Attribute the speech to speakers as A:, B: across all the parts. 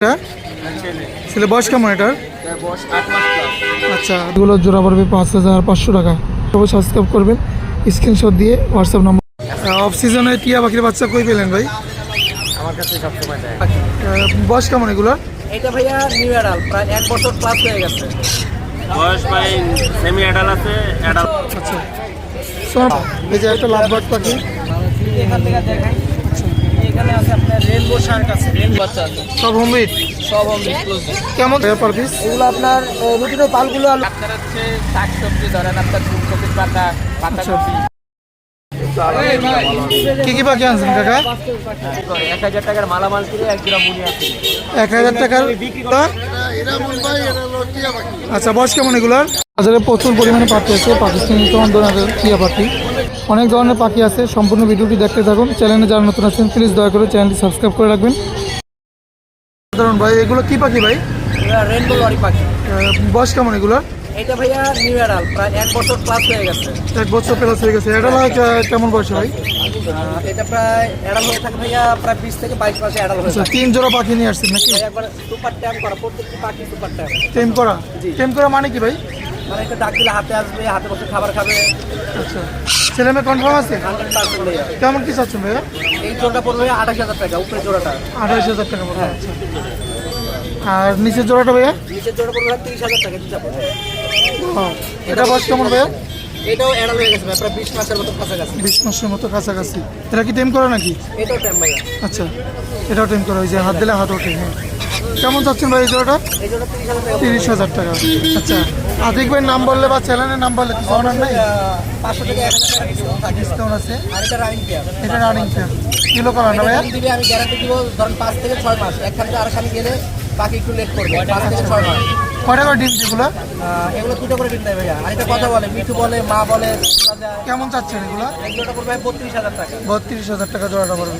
A: এটা? ছেলে বয়স কেমন এটার? আচ্ছা এগুলো জোড়া পড়বে পাঁচ হাজার পাঁচশো টাকা। সবাই সাবস্ক্রাইব করবেন স্ক্রিনশট দিয়ে হোয়াটসঅ্যাপ নম্বর অফ সিজনে টিয়া পাখির বাচ্চা কই পেলেন ভাই?
B: আমার কাছে সবসময় দেয়।
A: বয়স কেমন এগুলো?
B: এটা ভাইয়া নিউ অ্যাডাল প্রায় এক বছর প্লাস হয়ে গেছে। বয়স ভাই সেমি অ্যাডাল আছে অ্যাডাল
A: আচ্ছা সব এই যে একটা লাভবার্ড পাখি।
B: এখান থেকে দেখাই। এখানে আছে আপনার রেনবো শার্ক আছে। রেনবো বাচ্চা আছে।
A: সব হোমমেড
B: সব হোম
A: কেমন? পার পিস
B: এগুলো আপনার রুটিনো পালগুলো আপনার হচ্ছে শাক সবজি ধরেন আপনার ফুলকপির পাতা পাতাকপি
A: কি কি পাখি আনছেন কাকা?
B: এক হাজার টাকার মালামাল কিনে এক জোড়া মুনি আছে
A: এক হাজার টাকার তা? আচ্ছা বয়স কেমন এগুলার? বাজারে প্রচুর পরিমাণে পাখি আছে পাকিস্তানি তোমার ধরনের টিয়া পাখি। অনেক ধরনের পাখি আছে সম্পূর্ণ ভিডিওটি দেখতে থাকুন। চ্যানেলে যারা নতুন আছেন প্লিজ দয়া করে চ্যানেলটি সাবস্ক্রাইব করে রাখবেন। সাধারণ ভাই এগুলো কি পাখি ভাই?
B: রেনবো লরি পাখি।
A: বয়স কেমন এগুলোর
B: এটা ভাইয়া নিউ অ্যাডাল প্রায় এক বছর প্লাস হয়ে গেছে।
A: এক বছর প্লাস হয়ে গেছে। এটা লাগে কেমন বয়স ভাই?
B: এটা প্রায় অ্যাডাল হয়ে থাকে ভাইয়া প্রায় বিশ থেকে বাইশ মাসে অ্যাডাল হয়ে
A: আচ্ছা তিন জোড়া পাখি নিয়ে আসছেন নাকি?
B: একবার সুপার ট্যাম করা প্রত্যেকটি পাখি সুপার ট্যাম
A: টেম করা? টেম করা মানে কি ভাই?
B: মানে এটা ডাক দিলে হাতে আসবে হাতে বসে খাবার খাবে।
A: আচ্ছা। ছেলে মেয়ে কনফার্ম আছে? কেমন কি চাচ্ছেন ভাইয়া?
B: এই জোড়াটা পড়বে আঠাশ হাজার টাকা উপরে জোড়াটা।
A: আঠাশ হাজার টাকা পড়বে আচ্ছা। আর নিচের জোড়াটা ভাইয়া?
B: নিচের জোড়া পড়বে তিরিশ হাজার টাকা
A: এটা বয়স কেমন ভাইয়া?
B: এটাও অ্যাডাল হয়ে গেছে ভাই, প্রায় বিশ মাসের মতো কাছাকাছি।
A: বিশ মাসের মতো কাছাকাছি। এটা কি টেম করা নাকি?
B: এটাও ট্যাম ভাইয়া।
A: আচ্ছা এটাও টেম করা ওই যে হাত দিলে হাত ওঠে হ্যাঁ। কেমন চাচ্ছেন ভাই এই জোড়াটা?
B: তিরিশ হাজার টাকা।
A: আচ্ছা আতিক ভাইয়ের নাম বললে বা চ্যানেলের নাম বললে কিছু অনার নাই?
B: পাঁচশো থেকে এক হাজার।
A: ডিসকাউন্ট আছে।
B: এটা রানিং পেয়ার
A: এটা রানিং ফ্যান কিলো করা না
B: দিবে আমি গ্যারান্টি দিব ধরেন পাঁচ থেকে ছয় মাস। একখান থেকে আরেকখানে গেলে বাকি একটু লেট করবে পাঁচ থেকে ছয় মাস।
A: কয়টা করে ডিম যেগুলো
B: এগুলো দুটো করে কিনতে হবে ভাইয়া। আর এটা কথা বলে মিঠু বলে মা বলে
A: কেমন চাচ্ছেন এগুলো?
B: এগুলোটা পড়বে বত্রিশ হাজার টাকা।
A: বত্রিশ হাজার টাকা জোড়াটা পড়বে।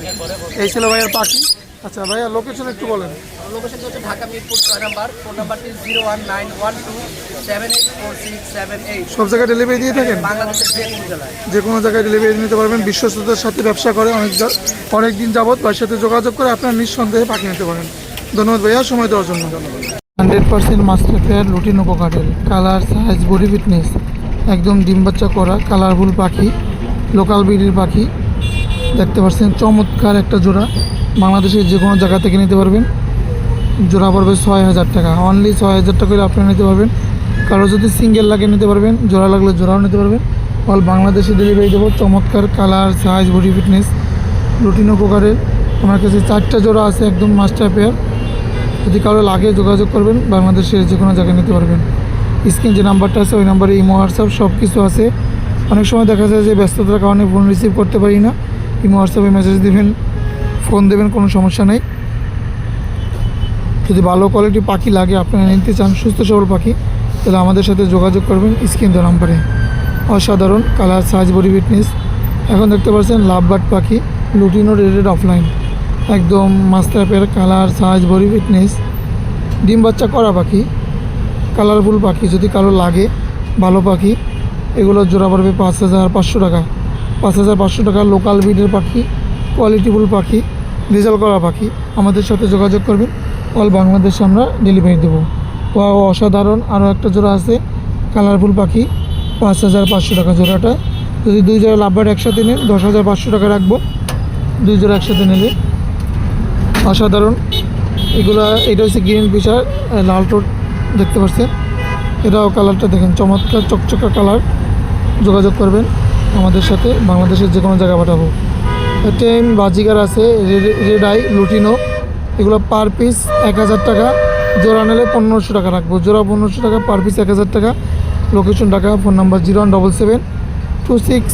A: এই ছিল ভাইয়ের পাখি? আচ্ছা ভাইয়া লোকেশন একটু বলেন।
B: লোকেশন হচ্ছে ঢাকা মিরপুর ছয় নাম্বার। ফোন নাম্বারটি zero one nine one two seven eight four six seven eight
A: সব জায়গায় ডেলিভারি দিয়ে থাকেন?
B: বাংলাদেশের যে কোনো জেলায়।
A: যে কোনো জায়গায় ডেলিভারি নিতে পারবেন। বিশ্বস্ততার সাথে ব্যবসা করে অনেক অনেক দিন যাবৎ ভাইয়ের সাথে যোগাযোগ করে আপনার নিঃসন্দেহে পাখি নিতে পারেন। ধন্যবাদ ভাইয়া সময় দেওয়ার জন্য। Hundred percent master fair lutino cockatiel colour, size, body fitness. একদম ডিম বাচ্চা করা, কালারফুল পাখি, লোকাল বিডির পাখি। দেখতে পাচ্ছেন, চমৎকার একটা জোড়া। বাংলাদেশের যে কোনো জায়গা থেকে নিতে পারবেন। জোড়া পড়বে ছয় হাজার টাকা। অনলি ছয় হাজার টাকা করে আপনারা নিতে পারবেন। কারও যদি সিঙ্গেল লাগে নিতে পারবেন, জোড়া লাগলে জোড়াও নিতে পারবেন। অল বাংলাদেশে ডেলিভারি দেবো। চমৎকার colour, size, body fitness lutino প্রকারের আমার কাছে চারটা জোড়া আছে, একদম মাস্টার পেয়ার যদি কারও লাগে যোগাযোগ করবেন, বাংলাদেশের যে কোনো জায়গায় নিতে পারবেন। স্ক্রিন যে নাম্বারটা আছে, ওই নাম্বারে ইমো, হোয়াটসঅ্যাপ সব কিছু আছে। অনেক সময় দেখা যায় যে ব্যস্ততার কারণে ফোন রিসিভ করতে পারি না। ইমো, হোয়াটসঅ্যাপে মেসেজ দেবেন ফোন দেবেন, কোনো সমস্যা নেই। যদি ভালো কোয়ালিটি পাখি লাগে, আপনারা নিতে চান, সুস্থ সবল পাখি, তাহলে আমাদের সাথে যোগাযোগ করবেন স্ক্রিন দেওয়া নাম্বারে। অসাধারণ কালার সাইজ বডি ফিটনেস এখন দেখতে পাচ্ছেন লাভবার্ড পাখি লুটিনো রেডেড অফলাইন একদম master pair colour size body fitness ডিম বাচ্চা করা পাখি কালারফুল পাখি, যদি কারও লাগে, ভালো পাখি, এগুলো জোড়া পড়বে পাঁচ হাজার পাঁচশো টাকা। পাঁচ হাজার পাঁচশো টাকা লোকাল ব্রিডের পাখি কোয়ালিটিফুল পাখি রেজাল্ট করা পাখি। আমাদের সাথে যোগাযোগ করবেন অল বাংলাদেশে আমরা ডেলিভারি দেবো। ও অসাধারণ আরও একটা জোড়া আছে কালারফুল পাখি, পাঁচ হাজার পাঁচশো টাকা জোড়াটা। যদি দুই জোড়া লাভবার একসাথে নেন, দশ হাজার পাঁচশো টাকা রাখব। দুই জোড়া একসাথে নিলে অসাধারণ। এগুলো, এটা হচ্ছে গ্রিন ফিশার লাল টোট দেখতে পাচ্ছেন। এটাও কালারটা দেখেন, চমৎকার, চকচকা কালার। যোগাযোগ করবেন আমাদের সাথে, বাংলাদেশের যে কোনো জায়গা পাঠাবো। টেম বাজিগার আছে রেড আই লুটিনো। এগুলো পার পিস এক হাজার টাকা। জোড়া নিলে পনেরোশো টাকা রাখব। জোড়া পনেরোশো টাকা, পার পিস এক হাজার টাকা। লোকেশন টাকা phone number zero one double seven two six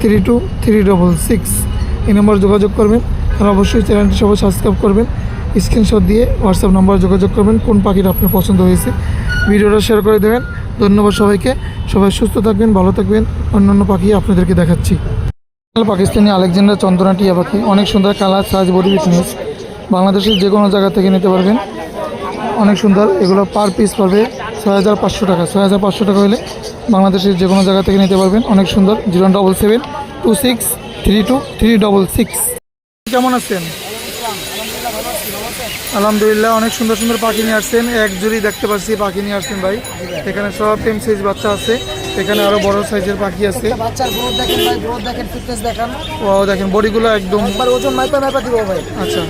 A: three two three double six. এই নম্বর যোগাযোগ করবেন। আর অবশ্যই চ্যানেলটি সবাই সাবস্ক্রাইব করবেন স্ক্রিনশট দিয়ে হোয়াটসঅ্যাপ নাম্বার যোগাযোগ করবেন, কোন পাখিটা আপনার পছন্দ হয়েছে। ভিডিওটা শেয়ার করে দেবেন। ধন্যবাদ সবাইকে। সবাই সুস্থ থাকবেন, ভালো থাকবেন। অন্যান্য পাখি আপনাদেরকে দেখাচ্ছি। পাকিস্তানি আলেকজান্ডার চন্দনা টিয়া পাখি, অনেক সুন্দর কালার সাইজ বডি ফিটনেস বাংলাদেশের যে কোনো জায়গা থেকে নিতে পারবেন। অনেক সুন্দর। এগুলো পার পিস পড়বে ছয় হাজার পাঁচশো টাকা। ছয় হাজার পাঁচশো টাকা হলে বাংলাদেশের যে কোনো জায়গা থেকে নিতে পারবেন। অনেক সুন্দর। Zero double seven two six three two three double six কেমন আছেন? আলহামদুলিল্লাহ অনেক সুন্দর সুন্দর পাখি নিয়ে আসছেন। এক জুড়ি দেখতে পাচ্ছি পাখি নিয়ে আসছেন ভাই। এখানে সব টেম সাইজ বাচ্চা আছে। এখানে আরও বড় সাইজের পাখি আছে।
C: বাচ্চার গ্রোথ দেখেন ভাই গ্রোথ দেখেন ফিটনেস দেখেন।
A: ও দেখেন বডিগুলো একদম
C: একবার ওজন মাইপা মাইপা দিব ভাই।
A: আচ্ছা।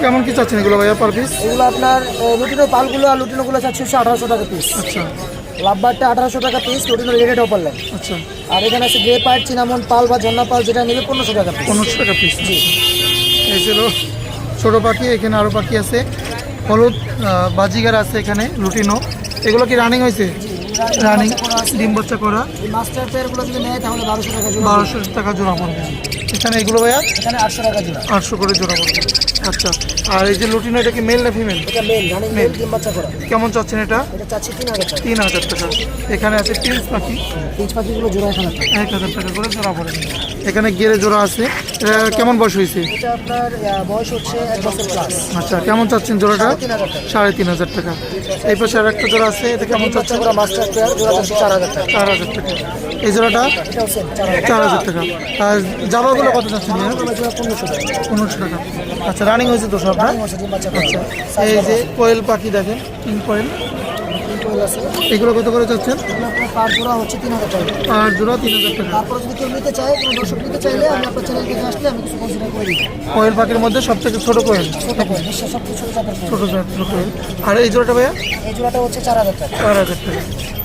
A: কেমন কি চাচ্ছেন এগুলো ভাইয়া পার পিস
C: এগুলো আপনার লুটিনো পালগুলো আর লুটিনোগুলো চাচ্ছে হচ্ছে আঠারোশো টাকা পিস
A: আচ্ছা।
C: লাভবারটা আঠারোশো টাকা পিস লুটিনো রেডেড অপার লাইন
A: আচ্ছা।
C: আর এখানে আছে গ্রে পার্ট চিনামন পাল বা ঝর্ণা পাল যেটা নেবে পনেরোশো টাকা পিস
A: পনেরোশো টাকা পিস এই ছিল ছোটো পাখি এখানে আরও পাখি আছে। হলুদ বাজিগার আছে এখানে লুটিনো। এগুলো কি রানিং হয়েছে? রানিং ডিম বাচ্চা করা।
C: মাস্টার পেয়ারগুলো যদি নেয় তাহলে বারোশো টাকা
A: বারোশো টাকা জোড়া পড়বে। এখানে এগুলো ভাইয়া?
C: এখানে আটশো টাকা জোড়া।
A: আটশো করে জোড়া পড়বে। আচ্ছা আর এই যে লুটিনো এটা কি মেল না ফিমেল
C: এটা মেল রানিং মেল ডিম বাচ্চা করা।
A: কেমন চাচ্ছেন এটা?
C: এটা চাচ্ছি তিন হাজার টাকা।
A: তিন হাজার টাকা। এখানে আছে পিন্স পাখি।
C: পিচ পাখিগুলো জোড়া এখানে
A: এক হাজার টাকা করে জোড়া পড়ে। এখানে গেরে জোড়া আছে। এটা কেমন বয়স হয়েছে?
C: এটা আপনার বয়স হচ্ছে এক বছর প্লাস
A: আচ্ছা কেমন চাচ্ছেন জোড়াটা?
C: তিন হাজার টাকা।
A: সাড়ে তিন হাজার টাকা। এই পাশে আর একটা জোড়া আছে এটা কেমন চাচ্ছেন?
C: করা মাস্টার পেয়ার জোড়া চাচ্ছি চার হাজার টাকা।
A: চার হাজার টাকা। এই জোড়াটা?
C: এটাও সেম চার হাজার
A: চার হাজার টাকা। আর জামাগুলো কত চাচ্ছেন? ভাইয়া?
C: টাকা জোড়া পনেরোশো টাকা।
A: পনেরোশো টাকা। আচ্ছা রানিং হয়েছে তো সব এই যে কোয়েল পাখি দেখেন। কিং কোয়েল।
C: কোয়েল আছে।
A: এগুলো কত করে চাচ্ছেন
C: এগুলো পার জোড়া হচ্ছে তিন হাজার টাকা।
A: আর জোড়া তিন হাজার টাকা।
C: তারপরে যদি কেউ নিতে চায় কোনো দর্শক নিতে চাইলে আমি আপনার চ্যানেল থেকে আসলে আমি কিছু কনসিডার করে দিই।
A: কোয়েল পাখির মধ্যে সব থেকে ছোটো কোয়েল?
C: ছোট করে সবচেয়ে ছোট জাতের কোয়েল।
A: ছোটো কোয়েল। আর এই জোড়াটা ভাইয়া?
C: এই জোড়াটা হচ্ছে চার হাজার টাকা।
A: চার হাজার টাকা।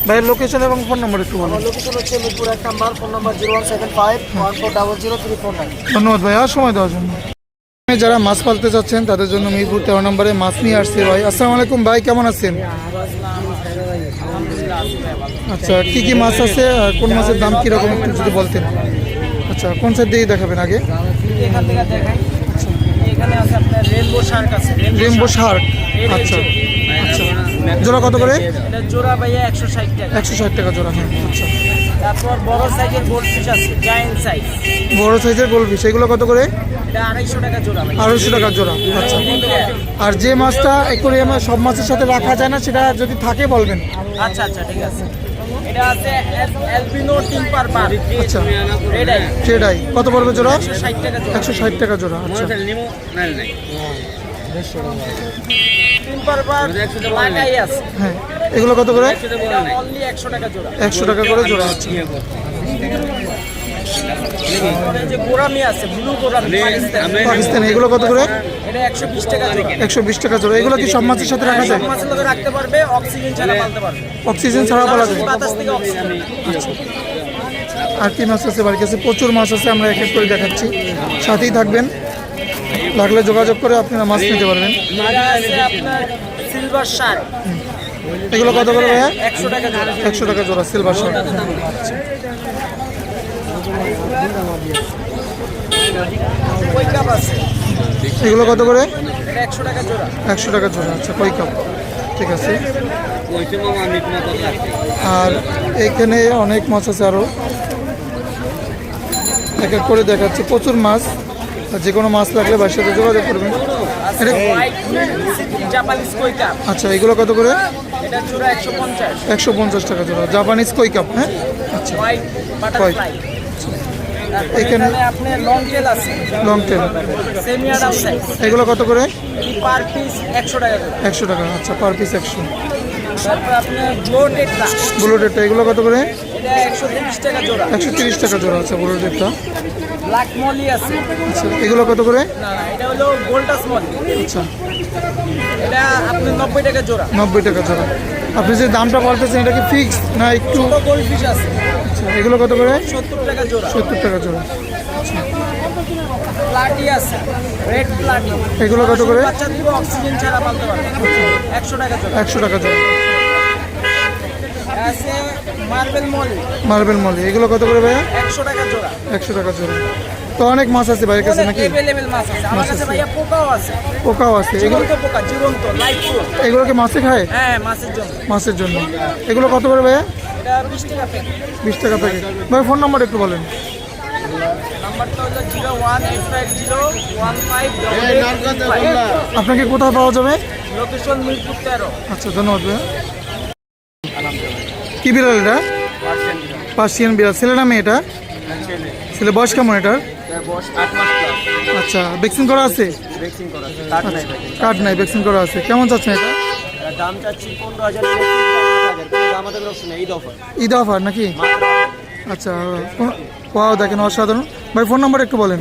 A: ভাইয়ের লোকেশন এবং ফোন নম্বর একটু বলুন।
C: লোকেশন হচ্ছে মিরপুর এক number phone number zero one seven five one four double zero three four nine
A: ধন্যবাদ ভাইয়া সময় দেওয়ার জন্য। যারা মাছ পালতে চাচ্ছেন তাদের জন্য মিরপুর তেরো নম্বরে মাছ নিয়ে আসছে ভাই। আসসালামু আলাইকুম ভাই কেমন আছেন? আচ্ছা কি কি মাছ আছে কোন মাছের দাম কীরকম একটু যদি বলতেন? আচ্ছা কোন সাইড দিয়ে দেখাবেন আগে?
B: আছে রেনবো শার্ক
A: শার্ক আচ্ছা। আচ্ছা। জোড়া কত করে?
B: জোড়া ভাইয়া একশো ষাট টাকা।
A: একশো ষাট টাকা জোড়া হ্যাঁ আচ্ছা।
B: তারপর বড় সাইজের গোল্ডফিশ আছে জায়েন্ট সাইজ
A: বড় সাইজের গোলফিশ এগুলো কত করে?
B: আড়াইশো টাকা জোড়া
A: আচ্ছা। আর যে মাছটা একটু সব মাছের সাথে রাখা যায় না সেটা যদি থাকে বলবেন।
B: আচ্ছা আচ্ছা ঠিক আছে। এটা আছে অ্যালবিনো টিম্পার বার।
A: আচ্ছা। সেটাই কত পড়বে জোড়া?
B: ষাট টাকা জোড়া।
A: একশো ষাট টাকা জোড়া আচ্ছা। হ্যাঁ। এগুলো কত করে?
B: একশো টাকা জোড়া
A: করে জোড়া
B: তারপরে যে গোরামি আছে ব্লু গোরামি পাকিস্তানি।
A: পাকিস্তানি এগুলো কত করে?
B: এটা একশো বিশ টাকা জোড়া।
A: টাকা এগুলো কি সব মাছের সাথে রাখা যায়?
B: রাখতে পারবে অক্সিজেন ছাড়া পালতে পারবে।
A: অক্সিজেন ছাড়া পালা যায়।
B: বাতাস থেকে অক্সিজেন।
A: আচ্ছা। আর কি মাছ আছে বাড়ির কাছে? প্রচুর মাছ আছে আমরা এক এক করে দেখাচ্ছি। সাথেই থাকবেন। লাগলে যোগাযোগ করে আপনারা মাছ নিতে পারবেন।
B: সিলভার শার্ক
A: এগুলো কত করে ভাইয়া?
B: একশো টাকা জোড়া।
A: একশো টাকা জোড়া সিলভার
B: আছে
A: এগুলো কত করে?
B: একশো টাকা জোড়া।
A: আচ্ছা কই কাপ? ঠিক আছে। আর এখানে অনেক মাছ আছে আরও এক এক করে দেখাচ্ছে। প্রচুর মাছ। আর যে কোনো মাছ লাগলে বাসার সাথে যোগাযোগ করবেন।
B: কই
A: আচ্ছা এগুলো কত করে?
B: একশো পঞ্চাশ।
A: টাকা জোড়া। জাপানিজ কই কাপ হ্যাঁ? আচ্ছা।
B: বাটারফ্লাই
A: এখানে-
B: আপনার লং টেল আছে।
A: লং টেল
B: সেমি সাইজ
A: এগুলো কত করে?
B: পার পিস একশো টাকা করে।
A: একশো টাকা আচ্ছা পার পিস একশো।
B: তারপর আপনার গ্লো টেট্রা
A: এগুলো কত করে?
B: এটা টাকা জোড়া।
A: একশো তিরিশ টাকা জোড়া আছে বুলেটেরটা
B: ব্ল্যাক মলি আছে।
A: আচ্ছা এগুলো কত করে?
B: না না এটা হলো গোল্ডাস মলি
A: আচ্ছা।
B: এটা আপনার নব্বই টাকা জোড়া।
A: নব্বই টাকা জোড়া। আপনি যে দামটা বলতেছেন এটা কি ফিক্স না একটু
B: গোল্ড ফিশ আছে।
A: আচ্ছা এগুলো কত করে?
B: সত্তর টাকা জোড়া।
A: সত্তর টাকা জোড়া।
B: প্লাটি আছে রেড প্লাটি।
A: এগুলো কত করে?
B: বাচ্চা দিব অক্সিজেন ছাড়া পালতে পারবে। একশো টাকা জোড়া।
A: একশো টাকা জোড়া।
B: আছে মার্বেল মলি
A: মার্বেল মলি এগুলো কত করে ভাইয়া?
B: একশো টাকা জোড়া।
A: একশো টাকা জোড়া। তো অনেক মাছ আছে ভাইয়ের কাছে নাকি?
B: মাছ আছে। আমার কাছে ভাইয়া পোকাও আছে।
A: পোকাও আছে। এগুলো
B: জীবন্ত পোকা জীবন্ত লাইফ ফুল
A: এগুলোকে মাছে খায়?
B: হ্যাঁ মাছের জন্য।
A: মাছের জন্য। এগুলো কত করে ভাইয়া?
B: বিশ টাকা প্যাকেট
A: বিশ টাকা প্যাকেট ভাই ফোন নাম্বার একটু বলেন। আপনাকে কোথায় পাওয়া যাবে?
B: লোকেশন মিরপুর তেরো।
A: আচ্ছা ধন্যবাদ ভাইয়া কি বিড়াল এটা? পার্সিয়ান বিড়াল। ছেলে না মেয়ে এটা? ছেলে। বয়স কেমন এটার?
B: বয়স আট মাস প্লাস
A: আচ্ছা ভ্যাকসিন করা আছে?
D: ভ্যাকসিন কার্ড নাই ভাই
A: কার্ড নাই ভ্যাকসিন করা আছে। কেমন চাচ্ছেন এটা?
D: দাম চাচ্ছি পনেরো হাজার ঈদ অফার।
A: নাকি? আচ্ছা ওয়াও দেখেন অসাধারণ। ভাই ফোন নাম্বার একটু বলেন।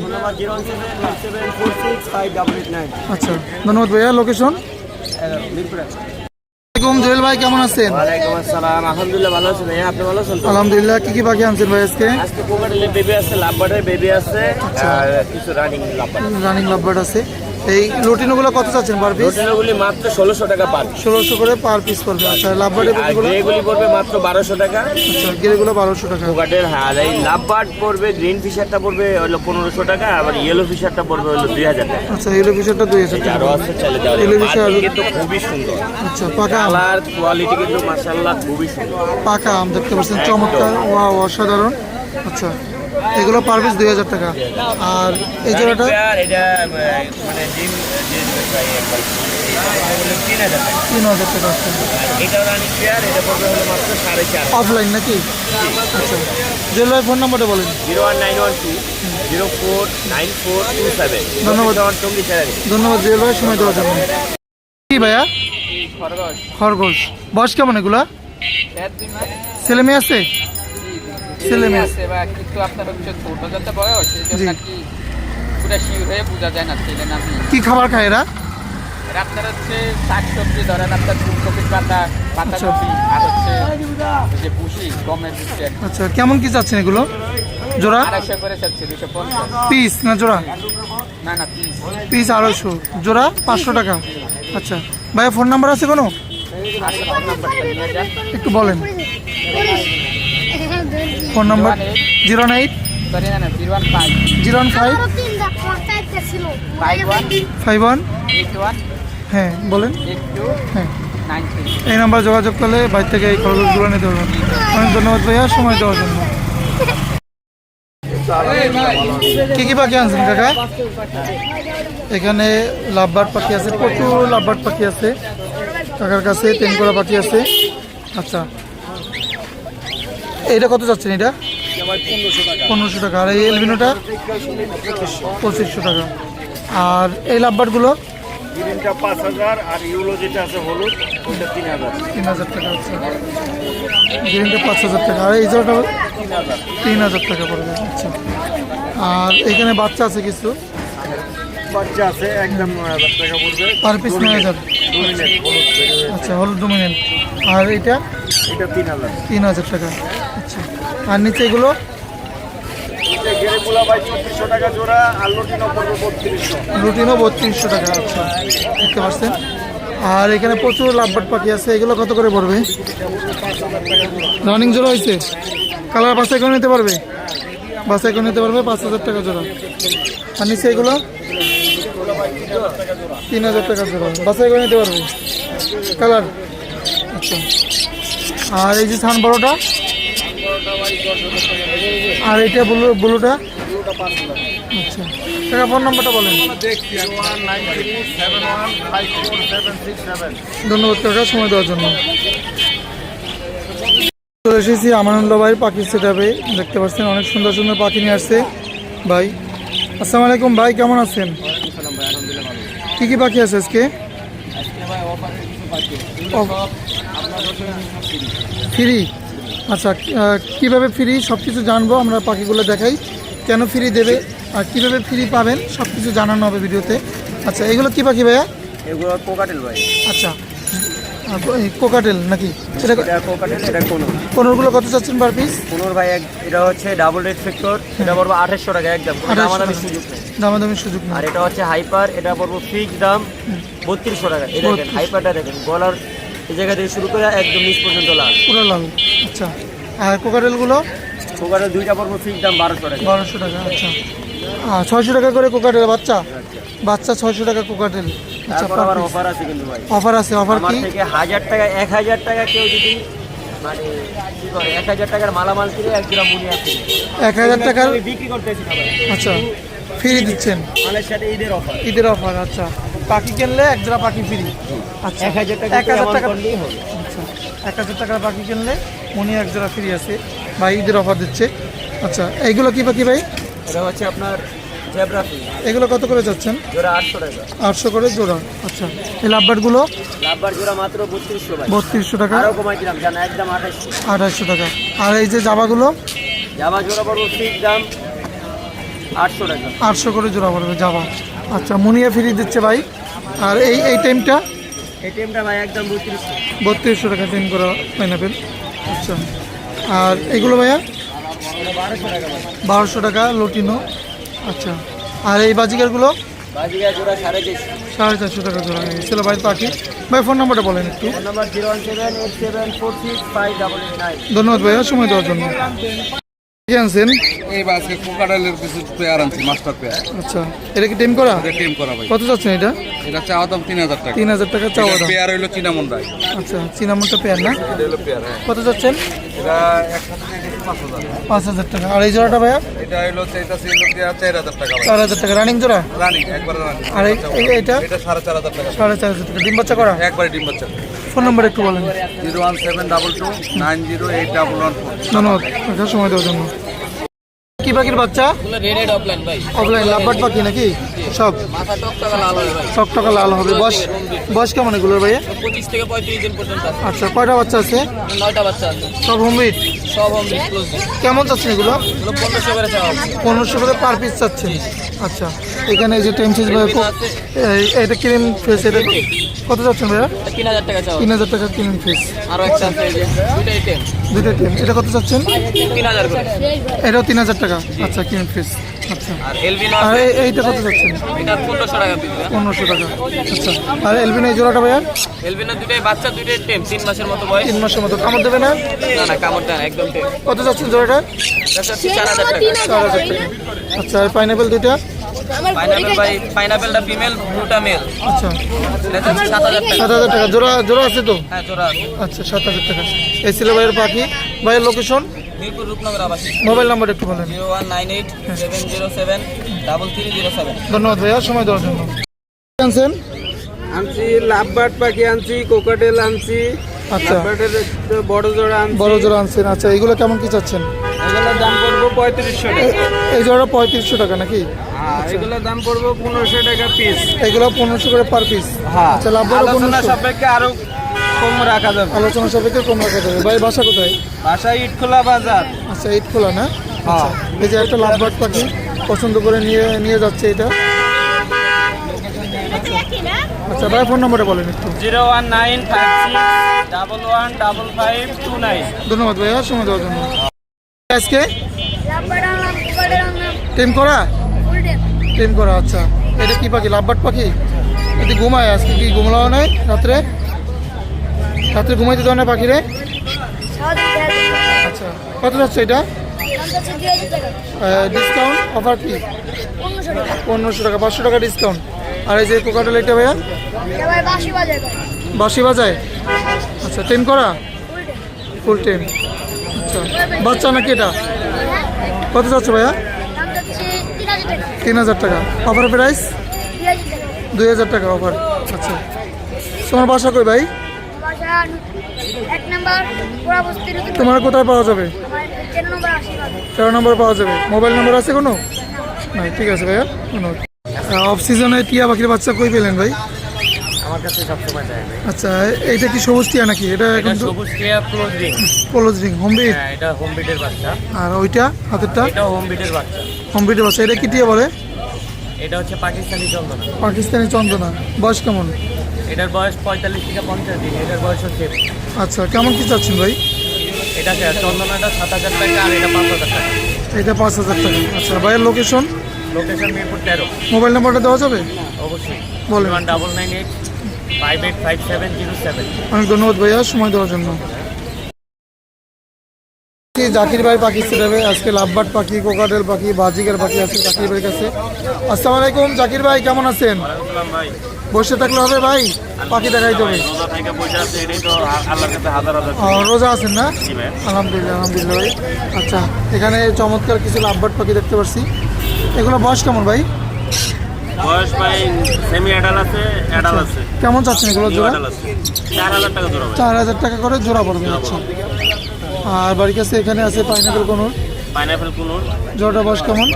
A: আচ্ছা ধন্যবাদ ভাইয়া। লোকেশন?
D: মিরপুর
A: জুয়েল ভাই কেমন আছেন?
E: আসসালাম। আলহামদুলিল্লাহ ভালো আছেন ভাইয়া। আপনি ভালো আছেন তো?
A: কি পাখি আনছেন ভাই আজকে?
E: রানিং লাভবার্ড
A: আছে। এই লুটিনোগুলো কত চাচ্ছেন পার পিস
E: রোটিনাগুলি মাত্র ষোলোশো টাকা পার
A: ষোলোশো করে পার পিস পড়বে। আচ্ছা পাখিগুলো
E: গ্রেগুলি পড়বে মাত্র বারোশো টাকা।
A: আচ্ছা গেরেগুলো বারোশো টাকা।
E: কোকাটের হ্যাঁ এই লাভবার্ড পড়বে গ্রিন ফিশারটা পড়বে হলো পনেরোশো টাকা আবার ইয়েলো ফিশারটা পড়বে হলো দুই হাজার টাকা।
A: আচ্ছা এলো ফিচারটা দুই হাজার টাকা। Yellow fisher
E: কিন্তু খুবই সুন্দর।
A: আচ্ছা পাকা
E: কালার কোয়ালিটি কিন্তু মাসাল্লাহ খুবই সুন্দর।
A: পাকা আম দেখতে পাচ্ছেন চমৎকার ওয়া অসাধারণ। আচ্ছা। এগুলো পার পিস দুই হাজার টাকা। আর এই জোড়াটা?
E: তিন হাজার টাকা
A: অফলাইন নাকি? আচ্ছা। জুয়েল ভাই ফোন নাম্বারটা বলেন।
E: Zero one nine one two zero four nine four two seven
A: ধন্যবাদ। ধন্যবাদ জুয়েল ভাই সময় দেওয়ার জন্য। কি ভাইয়া? খরগোশ। বয়স কেমন এগুলা? ছেলে মেয়ে আছে? ছেলে মেয়ে। আছে
F: বা কিন্তু আপনার হচ্ছে ছোট যাতে বয়স এই জন্য। কি পুরা হয়ে বোঝা যায় না ছেলে না
A: কি খাবার খায় এরা?
F: আপনার হচ্ছে শাক সবজি ধরেন আপনার ফুলকপির পাতা পাতা
A: আচ্ছা।
F: কপি আর হচ্ছে যে পুষি গমের পুষি
A: আচ্ছা কেমন কি চাচ্ছেন এগুলো? জোড়া?
F: আড়াইশো করে চাচ্ছি দুশো
A: পিস না জোড়া?
F: না না পিস।
A: পিস আড়াইশো। জোড়া? পাঁচশো টাকা। আচ্ছা। ভাইয়া ফোন নাম্বার আছে কোনো? একটু বলেন। Phone number zero eight
F: sorry না না zero one five
A: five
F: one
A: হ্যাঁ বলেন। হ্যাঁ। এই নাম্বার যোগাযোগ করলে বাইর থেকে এই খরচগুলো নিতে পারবেন। অনেক ধন্যবাদ ভাইয়া, সময় দেওয়ার জন্য। কি কি পাখি আনছেন কাকা? এখানে লাভবার পাখি আছে, প্রচুর লাভবার পাখি আছে। কাকার কাছে টেনকোরা পাখি আছে। আচ্ছা। এটা কত যাচ্ছেন এটা? পনেরোশো টাকা। আর এই এলবিনোটা? পঁচিশশো টাকা। আর এই লাভবারগুলো
E: গ্রিনটা পাঁচ হাজার আর ইউলো যেটা আছে হলুদ ওইটা তিন হাজার।
A: তিন হাজার টাকা গ্রিনটা পাঁচ হাজার টাকা। আর এই জোড়াটা তিন হাজার টাকা পড়বে আচ্ছা। আর এখানে বাচ্চা আছে কিছু?
E: বাচ্চা আছে একদম নয় হাজার টাকা পড়বে।
A: পার পিস নয় হাজার? আচ্ছা হলুদ ডোমিনেন্ট আর এটা
E: এটা তিন হাজার।
A: তিন হাজার টাকা। আর নিচে এগুলো? রুটিনও বত্রিশশো। টাকা আচ্ছা দেখতে পাচ্ছেন। আর এখানে প্রচুর লাভবাট পাখি আছে এগুলো কত করে পড়বে? রানিং জোড়া হয়েছে? কালার বাসাই করে নিতে পারবে? বাসাই করে নিতে পারবে পাঁচ হাজার টাকা জোড়া। আর নিচে এগুলো? তিন হাজার টাকা জোড়া। বাসাই করে নিতে পারবে? কালার? আচ্ছা। আর এই যে সান বড়োটা? আর এটা ব্লু ব্লুটা? আচ্ছা। টাকা ফোন নাম্বারটা বলেন। ধন্যবাদ কাকা সময় দেওয়ার জন্য। চলে এসেছি আমানন্দ ভাই পাখি সেটাবে দেখতে পাচ্ছেন অনেক সুন্দর সুন্দর পাখি নিয়ে আসছে ভাই। আসসালামু আলাইকুম ভাই কেমন আছেন? কি কি পাখি আছে আজকে? ফ্রি আচ্ছা কীভাবে ফ্রি সব কিছু জানব আমরা পাখিগুলো দেখাই। কেন ফ্রি দেবে? আর কীভাবে ফ্রি পাবেন? সব কিছু জানানো হবে ভিডিওতে। আচ্ছা এগুলো কি পাখি ভাইয়া?
D: এগুলো কোকাটেল ভাই।
A: আচ্ছা কোকাটেল নাকি? এটা
D: এটা কোকাটেল এটা কোনো
A: পনেরোগুলো কত চাচ্ছেন পার পিস
D: পনেরো ভাই এটা হচ্ছে ডাবল রেড ফ্যাক্টর এটা পড়ব আঠাশশো টাকা একদম। দামাদামি সুযোগ নেই।
A: দামাদামি সুযোগ
D: আর এটা হচ্ছে হাইপার এটা পড়ব ফিক্স দাম বত্রিশশো টাকা। দেখেন হাইপারটা দেখেন গলার এই জায়গা থেকে শুরু করে একদম নিচ পর্যন্ত লাল।
A: পুরো লাল। আচ্ছা আর কোকাটেলগুলো?
D: কোকাটেল দুইটা পড়ব ফিক্স দাম বারোশো টাকা।
A: বারোশো টাকা আচ্ছা। ছয়শো টাকা করে কোকাটেল বাচ্চা? বাচ্চা ছয়শো টাকা কোকাটেল। আচ্ছা
D: আবার অফার আছে কিন্তু ভাই।
A: অফার আছে অফার কি?
D: থেকে হাজার টাকা এক হাজার টাকা কেউ যদি মানে কি করে এক হাজার টাকার মালামাল কিনে এক গ্রাম মুনি আছে
A: এক হাজার টাকার
D: বিক্রি করতেছি
A: আচ্ছা ফ্রি দিচ্ছেন।
D: মালের সাথে ঈদের অফার
A: ঈদের অফার আচ্ছা। পাখি কিনলে এক জোড়া পাখি ফ্রি আচ্ছা।
D: এক হাজার টাকা
A: এক হাজার টাকা আচ্ছা। এক হাজার টাকার পাখি কিনলে উনি এক জোড়া ফ্রি আছে। ভাই ঈদের অফার দিচ্ছে। আচ্ছা এইগুলো কি পাখি ভাই?
D: এটা হচ্ছে আপনার
A: এগুলো কত করে যাচ্ছেন?
D: আটশো
A: করে জোড়া। আচ্ছা এই লাভবারগুলো?
D: লাভবার জোড়া মাত্র বত্রিশশো
A: টাকা।
D: আঠাশশো।
A: টাকা। আর এই যে
D: জামা দাম আটশো
A: করে জোড়া পড়বে জাবা আচ্ছা মুনিয়া ফ্রি দিচ্ছে ভাই। আর এই এই টাইমটা
D: ভাই একদম বত্রিশশো।
A: টাকা টেন করা পাইনাপেল। আচ্ছা। আর এগুলো ভাইয়া?
D: বারোশো টাকা
A: লটিনো। আচ্ছা। আর এই বাজিকারগুলো
D: বাজিকা সাড়ে চারশো।
A: টাকা জোড়া ছিল ভাই পাখি ভাই ফোন নাম্বারটা বলেন একটু। ধন্যবাদ ভাইয়া সময় দেওয়ার জন্য। কি আনছেন?
G: এই আজকে কোকাডাইলের কিছু পেয়ার আনছি মাস্টার পেয়ার।
A: আচ্ছা এটা কি টিম করা?
G: এটা টিম করা ভাই।
A: কত যাচ্ছেন এটা?
G: এটা চাওয়া দাম তিন হাজার টাকা।
A: তিন হাজার টাকা চাওয়া দাম।
G: পেয়ার
A: আচ্ছা চিনামনটা না?
G: হলো পেয়ার হ্যাঁ।
A: কত যাচ্ছেন
G: এটা একসাথে নিয়ে পাঁচ হাজার।
A: পাঁচ হাজার টাকা। আর এই জোড়াটা ভাইয়া?
G: এটা হইল চাইতা ছিল চার হাজার টাকা ভাই।
A: চার হাজার টাকা। রানিং জোড়া?
G: রানিং একবার রানিং।
A: আর এই এই-
G: এটা সাড়ে চার হাজার টাকা।
A: সাড়ে চার হাজার টাকা। ডিম বাচ্চা করা?
G: একবারে ডিম বাচ্চা।
A: ফোন নাম্বার একটু বলেন।
G: Zero one seven double two nine zero eight double one four.
A: ধন্যবাদ একটা সময় দেওয়ার জন্য। কি পাখির বাচ্চা?
F: অফলাইন লাভবার্ড
A: অফলাইন পাখি নাকি? সব
F: মাথা লাল হবে।
A: সব টাকা লাল হবে বয়স বয়স কেমন এগুলোর ভাইয়া?
F: পঁচিশ থেকে পঁয়ত্রিশ দিন পর্যন্ত
A: আচ্ছা কয়টা বাচ্চা আছে?
F: নয়টা বাচ্চা আছে
A: সব হোমমেড
F: সব হোম ডিসক্লোজ
A: কেমন চাচ্ছেন এগুলো?
F: পনেরোশো করে
A: পনেরোশো করে পার পিস চাচ্ছেন। আচ্ছা এখানে এই যে টেমসিস ভাইয়া খুব- এটা ক্রিম ফেস এটা কত চাচ্ছেন ভাইয়া?
F: তিন হাজার টাকা
A: তিন হাজার টাকা ক্রিম ফেস
F: আরও একটা দুইটাই টেন
A: এটা কত চাচ্ছেন?
F: তিন হাজার
A: এটাও তিন হাজার টাকা। আচ্ছা ক্রিম ফেস আচ্ছা
F: আর
A: এইটা কত চাচ্ছেন
F: এটা পনেরোশো টাকা
A: পনেরোশো টাকা। আচ্ছা। আর এলবিন এই জোড়াটা ভাইয়া?
F: এলবিনো দুইটাই বাচ্চা দুইটাই টেম তিন মাসের মতো বয়স।
A: তিন মাসের মতো। কামড় দেবে না?
F: না না কামড় দেয় না একদম টেম।
A: কত চাচ্ছেন জোড়াটা?
F: চার হাজার টাকা।
A: চার হাজার টাকা আচ্ছা আর পাইনাপেল দুইটা?
F: পাইনাপেল ভাই পাইনাপেলটা ফিমেল ব্লুটা মেল
A: আচ্ছা।
F: সাত হাজার টাকা।
A: সাত হাজার টাকা। জোড়া জোড়া আছে তো?
F: হ্যাঁ জোড়া
A: আচ্ছা সাত হাজার টাকা। এই ছিল ভাইয়ের পাখি। ভাইয়ের লোকেশন
F: মিরপুর রূপনগর আবাসিক।
A: মোবাইল নাম্বার একটু বলেন।
F: Zero one nine eight seven zero seven double three zero seven.
A: ধন্যবাদ ভাইয়া সময় দেওয়ার জন্য। আনছেন?
E: আনছি লাভবার্ড পাখি আনছি কোকাটেল আনছি
A: আচ্ছা।
E: বড় জোড়া আনছি।
A: বড় জোড়া আনছেন আচ্ছা এগুলো কেমন কি চাচ্ছেন?
E: এগুলোর দাম পড়ব পঁয়ত্রিশশো টাকা।
A: এই জোড়া পঁয়ত্রিশশো টাকা নাকি?
E: এগুলোর দাম পড়ব পনেরোশো টাকা পিস
A: এগুলো পনেরোশো করে পার পিস
E: হ্যাঁ।
A: আচ্ছা লাভ বড়
E: আলোচনা
A: পনেরোশো।
E: সাপেক্ষে আরও কম রাখা যাবে।
A: আলোচনা সাপেক্ষে কম রাখা যাবে। ভাই বাসা কোথায়?
E: বাসায় ইটখোলা বাজার।
A: আচ্ছা এইট খোলা না?
E: হ্যাঁ।
A: এই যে একটা লাভবার্ড পাখি পছন্দ করে নিয়ে নিয়ে যাচ্ছে এটা। আচ্ছা ভাই ফোন নম্বরটা বলেন একটু।
E: Zero one nine five six double one double five two nine.
A: ধন্যবাদ ভাইয়া সময় দেওয়ার জন্য। আজকে? টিম করা? টিম করা আচ্ছা। এটা কি পাখি লাভবার্ড পাখি? এটি ঘুমায় আজকে কি ঘুমলাও নাই রাত্রে? রাত্রে ঘুমাইতে দেওয়া না পাখি রে
H: সারাদিন খেলা
A: আচ্ছা। কত যাচ্ছে এটা? ডিসকাউন্ট অফার কি
H: পনেরোশো টাকা
A: পাঁচশো টাকা ডিসকাউন্ট আর এই যে কোকাটেল এটা ভাইয়া?
H: বাসি
A: বাজায়? আচ্ছা টেন করা? ফুল টেন আচ্ছা বাচ্চা নাকি এটা? কত যাচ্ছে ভাইয়া?
H: তিন হাজার টাকা।
A: অফার প্রাইস
H: দুই হাজার টাকা
A: অফার আচ্ছা। তোমার বাসা কই ভাই?
H: এক নাম্বার
A: তোমার কোথায় পাওয়া যাবে?
H: তেরো নম্বর
A: পাওয়া যাবে। মোবাইল নম্বর আছে কোনো? না। ঠিক আছে ভাইয়া ধন্যবাদ অফ সিজনে টিয়া পাখির বাচ্চা কই পেলেন ভাই?
D: আমার কাছে সবসময় চাই
A: আচ্ছা এইটা কি সবুজ টিয়া নাকি? এটা
D: এটা
A: এখন
D: সবুজ টিয়া ক্লোজ রিং
A: হোমবিট
D: হ্যাঁ এটা হোম বিটের বাচ্চা।
A: আর ওইটা হাতেরটা?
D: এটাও হোম বিটের বাচ্চা।
A: হোমবিটের বাচ্চা। এটা কি টিয়া বলে?
D: এটা হচ্ছে পাকিস্তানি চন্দনা।
A: পাকিস্তানি চন্দনা। বয়স কেমন?
D: এটার বয়স পঁয়তাল্লিশ থেকে পঞ্চাশ দিন এটার বয়স হচ্ছে
A: আচ্ছা কেমন কি চাচ্ছেন ভাই?
D: এটা চন্দনাটা সাত হাজার টাকা আর এটা পাঁচ হাজার টাকা।
A: এটা পাঁচ হাজার টাকা। আচ্ছা ভাইয়ের লোকেশন
D: লোকেশন মিরপুর তেরো।
A: মোবাইল নাম্বারটা দেওয়া যাবে?
D: অবশ্যই।
A: বলেন।
D: Double nine eight five eight five seven zero seven
A: অনেক ধন্যবাদ ভাইয়া সময় দেওয়ার জন্য। জাকির ভাই পাখি ছিটাবে আজকে লাভবাট পাখি কোকাটেল পাখি বাজিকার পাখি আছে জাকির ভাইয়ের কাছে। আসসালামু আলাইকুম জাকির ভাই কেমন আছেন? বসে থাকলে হবে ভাই? পাখি দেখাইতে হবে।
E: রোজা
A: আছেন না? আলহামদুলিল্লাহ আলহামদুলিল্লাহ ভাই। আচ্ছা এখানে চমৎকার কিছু লাভবাট পাখি দেখতে পাচ্ছি এগুলো বয়স কেমন ভাই?
E: বয়স ভাই সেমি অ্যাডাল আছে অ্যাডাল আছে।
A: কেমন চাচ্ছেন এগুলো জোড়া?
E: টাকা
A: চার হাজার টাকা করে জোড়া পড়বে আচ্ছা। আর বাড়ির কাছে এখানে আছে পাইনাপেল কোনোর?
E: পাইনাপেল কোনোর।
A: জোড়া বয়স কেমন?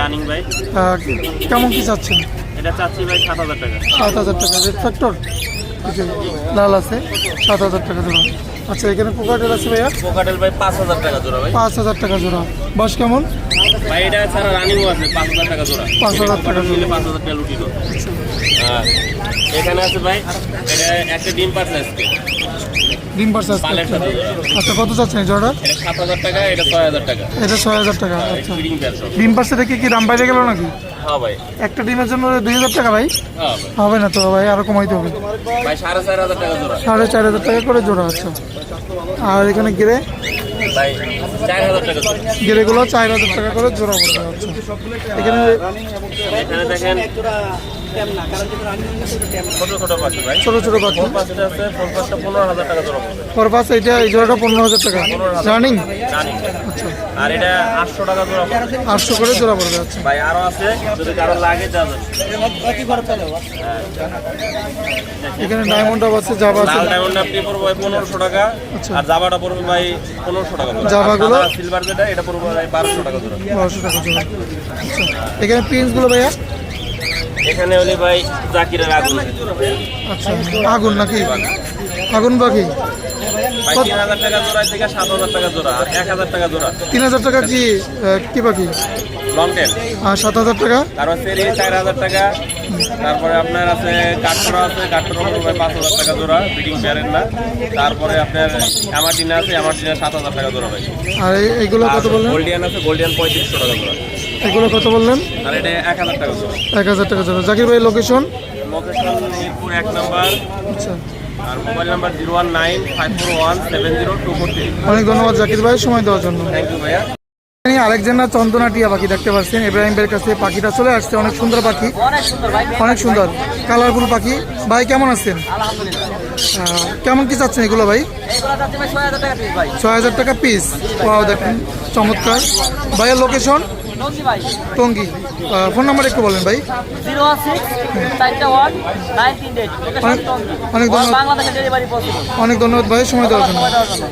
E: রানিং ভাই।
A: কেমন কি চাচ্ছেন?
E: এটা চাচ্ছি ভাই সাত হাজার টাকা।
A: সাত হাজার টাকা। রেড ফ্যাক্টর লাল আছে। সাত হাজার টাকা জোড়া। আচ্ছা এখানে কোকাটেল আছে ভাইয়া?
E: কোকাটেল ভাই পাঁচ হাজার টাকা জোড়া ভাই।
A: পাঁচ হাজার টাকা জোড়া। বয়স কেমন?
E: ভাই এটা ছাড়া রানিংও আছে পাঁচ হাজার টাকা জোড়া।
A: পাঁচ হাজার টাকা
E: নিলে পাঁচ হাজার টাকা লুটিল এখানে আছে ভাই এটা একটা ডিম আজকে।
A: ডিম পার্স আছে আচ্ছা কত চাচ্ছেন এই জোড়া
E: এটা সাত হাজার টাকা এটা ছয় হাজার টাকা।
A: এটা ছয় হাজার টাকা আচ্ছা। ডিম পার্সে দেখে কি দাম বাইরে গেল নাকি?
E: হ্যাঁ
A: একটা ডিমের জন্য দুই হাজার টাকা ভাই?
E: হ্যাঁ
A: হবে না তো ভাই আরও কমাইতে হবে।
E: সাড়ে চার হাজার টাকা
A: সাড়ে চার হাজার টাকা করে জোড়া আচ্ছা। আর এখানে গিরে
E: ভাই চার হাজার টাকা
A: করে। জোড়া পড়বে আচ্ছা। এখানে
E: দেখেন ছোট ছোট পাখি ভাই।
A: ছোট ছোট পাখি।
E: ফোর আছে ফোর পাঁচটা পনেরো হাজার টাকা জোড়া পড়বে।
A: এটা এই জোড়াটা পনেরো হাজার টাকা। রানিং
E: রানিং আর এটা আটশো টাকা জোড়া
A: আটশো করে জোড়া পড়বে আচ্ছা।
E: ভাই আরও আছে যদি কারও লাগে যা
A: এখানে ডায়মন্ড আছে জাবা আছে।
E: ডায়মন্ড আপনি পড়বে ভাই পনেরোশো টাকা।
A: আচ্ছা।
E: আর জাবাটা পড়বে ভাই পনেরোশো টাকা।
A: জাবাগুলো?
E: সিলভার যেটা এটা পড়বে ভাই বারোশো টাকা জোড়া
A: বারোশো টাকা জোড়া আচ্ছা। এখানে প্রিন্সগুলো ভাইয়া?
E: এখানে হলে ভাই জাকিরের আগুন।
A: আচ্ছা আগুন নাকি? আগুন
E: ভাই তিন হাজার টাকা জোড়া থেকে সাত হাজার টাকা জোড়া আর এক হাজার টাকা জোড়া।
A: তিন হাজার টাকা কি কি পাখি
E: লং
A: আর সাত হাজার টাকা?
E: তারপর সেরি চার হাজার টাকা। তারপরে আপনার আছে কাঠখোড়া আছে পড়বে পাঁচ হাজার টাকা জোড়া বিডিং প্যারেন্ট না। তারপরে আপনার অ্যামার্টিনা আছে অ্যামার্টিনা সাত হাজার টাকা জোড়া ভাই।
A: আর এইগুলো কত বললেন?
E: গোল্ডিয়ান আছে গোল্ডিয়ান পঁয়ত্রিশশো টাকা জোড়া।
A: এগুলো কত বললেন?
E: আর এটা এক হাজার টাকা জোড়া।
A: এক হাজার টাকা জোড়া। জাকির ভাই লোকেশন
E: লোকেশন মিরপুর এক নাম্বার।
A: আচ্ছা।
E: আর mobile number zero one nine five four one seven zero two four three.
A: অনেক ধন্যবাদ জাকির ভাই সময় দেওয়ার জন্য।
E: থ্যাংক ইউ ভাইয়া।
A: আলেকজান্ডার চন্দনা টিয়া পাখি দেখতে পাচ্ছেন। ইব্রাহিম ভাইয়ের কাছে পাখিটা চলে আসছে অনেক সুন্দর পাখি।
D: অনেক সুন্দর ভাই
A: অনেক সুন্দর। কালারফুল পাখি। ভাই কেমন আছেন? কেমন কি চাচ্ছেন এগুলো ভাই?
D: ছয় হাজার টাকা পিস ভাই।
A: ছয় হাজার টাকা পিস পাওয়া দেখেন। চমৎকার। ভাইয়ের লোকেশন টঙ্গি। ফোন নাম্বার একটু বলেন ভাই। অনেক ধন্যবাদ। অনেক ধন্যবাদ ভাই সময়
D: দেওয়ার জন্য।